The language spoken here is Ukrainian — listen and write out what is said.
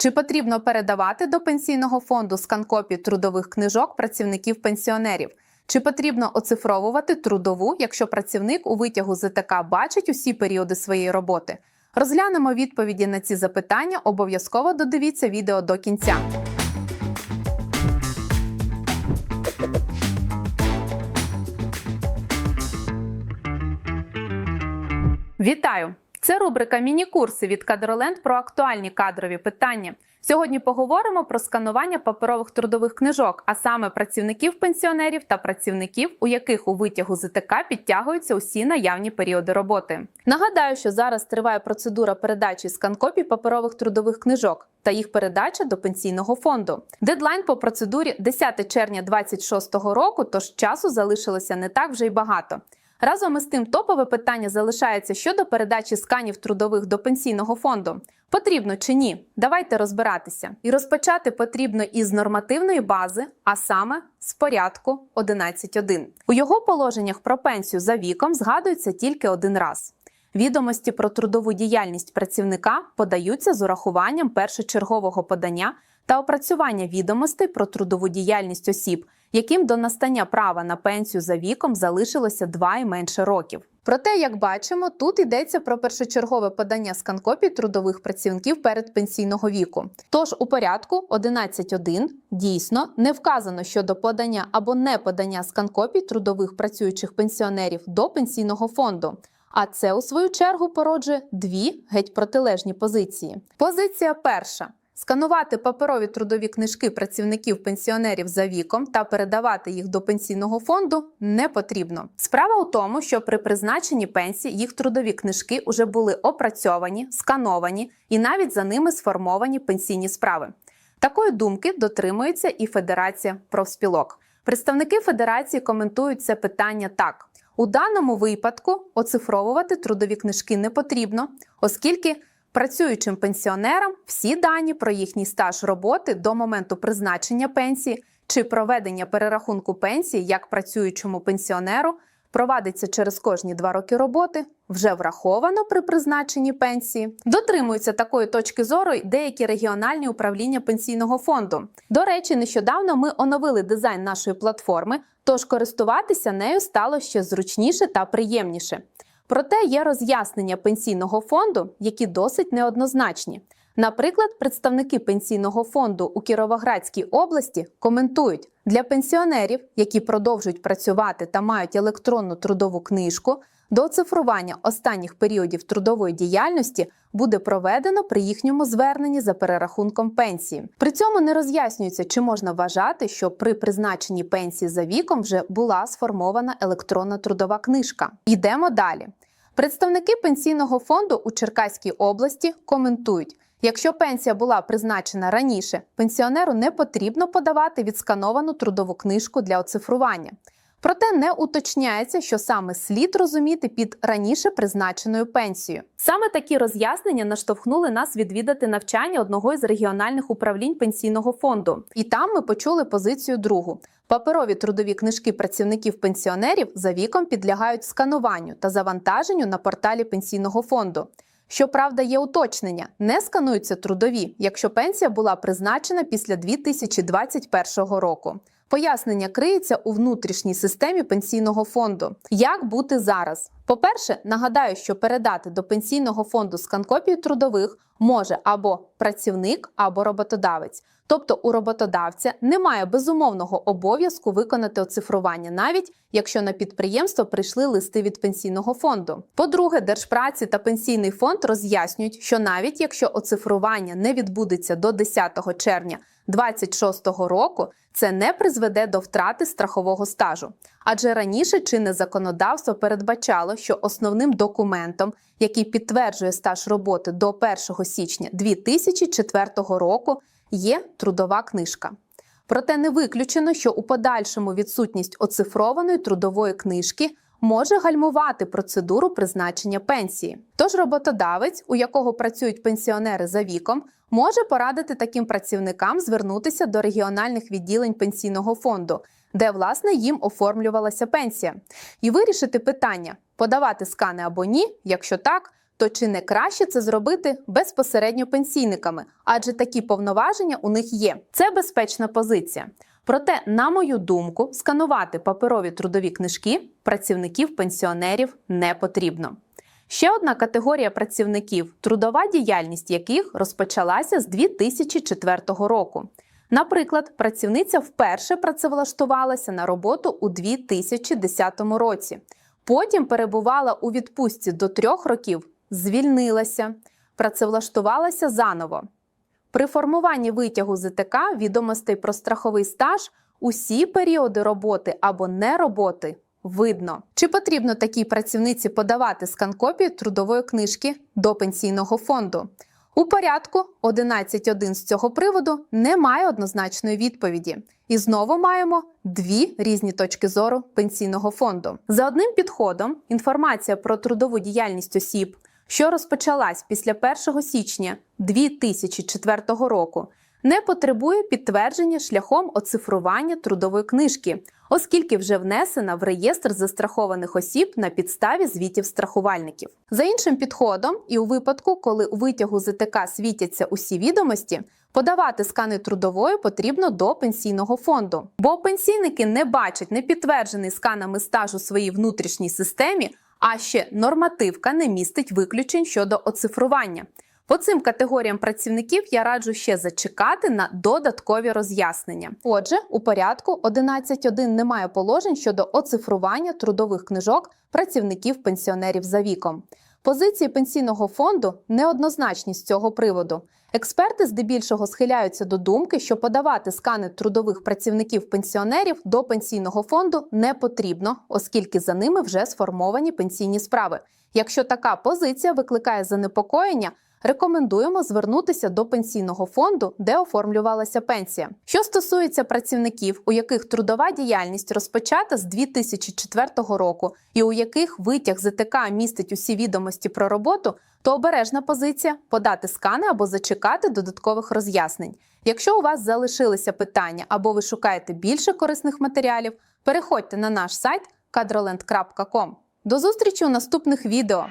Чи потрібно передавати до пенсійного фонду сканкопії трудових книжок працівників пенсіонерів? Чи потрібно оцифровувати трудову, якщо працівник у витягу ЗТК бачить усі періоди своєї роботи? Розглянемо відповіді на ці запитання. Обов'язково додивіться відео до кінця. Вітаю! Це рубрика Міні-курси від Кадроленд про актуальні кадрові питання. Сьогодні поговоримо про сканування паперових трудових книжок, а саме працівників пенсіонерів та працівників, у яких у витягу ЗТК підтягуються усі наявні періоди роботи. Нагадаю, що зараз триває процедура передачі сканкопій паперових трудових книжок та їх передача до пенсійного фонду. Дедлайн по процедурі 10 червня 2026 року, тож часу залишилося не так вже й багато. Разом із тим, топове питання залишається щодо передачі сканів трудових до пенсійного фонду. Потрібно чи ні? Давайте розбиратися. І розпочати потрібно із нормативної бази, а саме з порядку 11.1. У його положеннях про пенсію за віком згадується тільки один раз. Відомості про трудову діяльність працівника подаються з урахуванням першочергового подання та опрацювання відомостей про трудову діяльність осіб, яким до настання права на пенсію за віком залишилося 2 і менше років. Проте, як бачимо, тут йдеться про першочергове подання сканкопій трудових працівників перед пенсійного віку. Тож у порядку 11.1 дійсно не вказано щодо подання або не подання сканкопій трудових працюючих пенсіонерів до пенсійного фонду. А це у свою чергу породжує дві геть протилежні позиції. Позиція перша. Сканувати паперові трудові книжки працівників пенсіонерів за віком та передавати їх до пенсійного фонду не потрібно. Справа у тому, що при призначенні пенсії їх трудові книжки вже були опрацьовані, скановані і навіть за ними сформовані пенсійні справи. Такої думки дотримується і Федерація профспілок. Представники федерації коментують це питання так. У даному випадку оцифровувати трудові книжки не потрібно, оскільки працюючим пенсіонерам всі дані про їхній стаж роботи до моменту призначення пенсії чи проведення перерахунку пенсії як працюючому пенсіонеру провадиться через кожні два роки роботи, вже враховано при призначенні пенсії. Дотримуються такої точки зору й деякі регіональні управління пенсійного фонду. До речі, нещодавно ми оновили дизайн нашої платформи, тож користуватися нею стало ще зручніше та приємніше. Проте є роз'яснення пенсійного фонду, які досить неоднозначні. Наприклад, представники пенсійного фонду у Кіровоградській області коментують, для пенсіонерів, які продовжують працювати та мають електронну трудову книжку, до оцифрування останніх періодів трудової діяльності буде проведено при їхньому зверненні за перерахунком пенсії. При цьому не роз'яснюється, чи можна вважати, що при призначенні пенсії за віком вже була сформована електронна трудова книжка. Йдемо далі. Представники пенсійного фонду у Черкаській області коментують. Якщо пенсія була призначена раніше, пенсіонеру не потрібно подавати відскановану трудову книжку для оцифрування. Проте не уточняється, що саме слід розуміти під раніше призначеною пенсією. Саме такі роз'яснення наштовхнули нас відвідати навчання одного із регіональних управлінь пенсійного фонду. І там ми почули позицію другу. Паперові трудові книжки працівників пенсіонерів за віком підлягають скануванню та завантаженню на порталі пенсійного фонду. Щоправда, є уточнення: не скануються трудові, якщо пенсія була призначена після 2021 року. Пояснення криється у внутрішній системі пенсійного фонду. Як бути зараз? По-перше, нагадаю, що передати до пенсійного фонду сканкопію трудових може або працівник, або роботодавець. Тобто у роботодавця немає безумовного обов'язку виконати оцифрування, навіть якщо на підприємство прийшли листи від пенсійного фонду. По-друге, Держпраці та пенсійний фонд роз'яснюють, що навіть якщо оцифрування не відбудеться до 10 червня 2026 року, це не призведе до втрати страхового стажу. Адже раніше чинне законодавство передбачало, що основним документом, який підтверджує стаж роботи до 1 січня 2004 року, є трудова книжка. Проте не виключено, що у подальшому відсутність оцифрованої трудової книжки може гальмувати процедуру призначення пенсії. Тож роботодавець, у якого працюють пенсіонери за віком, може порадити таким працівникам звернутися до регіональних відділень пенсійного фонду, де власне їм оформлювалася пенсія, і вирішити питання: подавати скани або ні, якщо так. то чи не краще це зробити безпосередньо пенсійниками, адже такі повноваження у них є. Це безпечна позиція. Проте, на мою думку, сканувати паперові трудові книжки працівників пенсіонерів не потрібно. Ще одна категорія працівників, трудова діяльність яких розпочалася з 2004 року. Наприклад, працівниця вперше працевлаштувалася на роботу у 2010 році. Потім перебувала у відпустці до трьох років, звільнилася, працевлаштувалася заново. При формуванні витягу ЗТК відомостей про страховий стаж усі періоди роботи або нероботи видно. Чи потрібно такій працівниці подавати скан-копію трудової книжки до пенсійного фонду? У порядку 11.1 з цього приводу немає однозначної відповіді. І знову маємо дві різні точки зору пенсійного фонду. За одним підходом інформація про трудову діяльність осіб, що розпочалась після 1 січня 2004 року, не потребує підтвердження шляхом оцифрування трудової книжки, оскільки вже внесена в реєстр застрахованих осіб на підставі звітів страхувальників. За іншим підходом, і у випадку, коли у витягу ЗТК світяться усі відомості, подавати скани трудової потрібно до пенсійного фонду, бо пенсійники не бачать непідтверджений сканами стаж у своїй внутрішній системі, а ще нормативка не містить виключень щодо оцифрування. По цим категоріям працівників я раджу ще зачекати на додаткові роз'яснення. Отже, у порядку 11.1 немає положень щодо оцифрування трудових книжок працівників пенсіонерів за віком. Позиції пенсійного фонду неоднозначні з цього приводу. Експерти здебільшого схиляються до думки, що подавати скани трудових працівників пенсіонерів до пенсійного фонду не потрібно, оскільки за ними вже сформовані пенсійні справи. Якщо така позиція викликає занепокоєння, рекомендуємо звернутися до пенсійного фонду, де оформлювалася пенсія. Що стосується працівників, у яких трудова діяльність розпочата з 2004 року і у яких витяг ЗТК містить усі відомості про роботу, то обережна позиція подати скани або зачекати додаткових роз'яснень. Якщо у вас залишилися питання або ви шукаєте більше корисних матеріалів, переходьте на наш сайт kadroland.com. До зустрічі у наступних відео!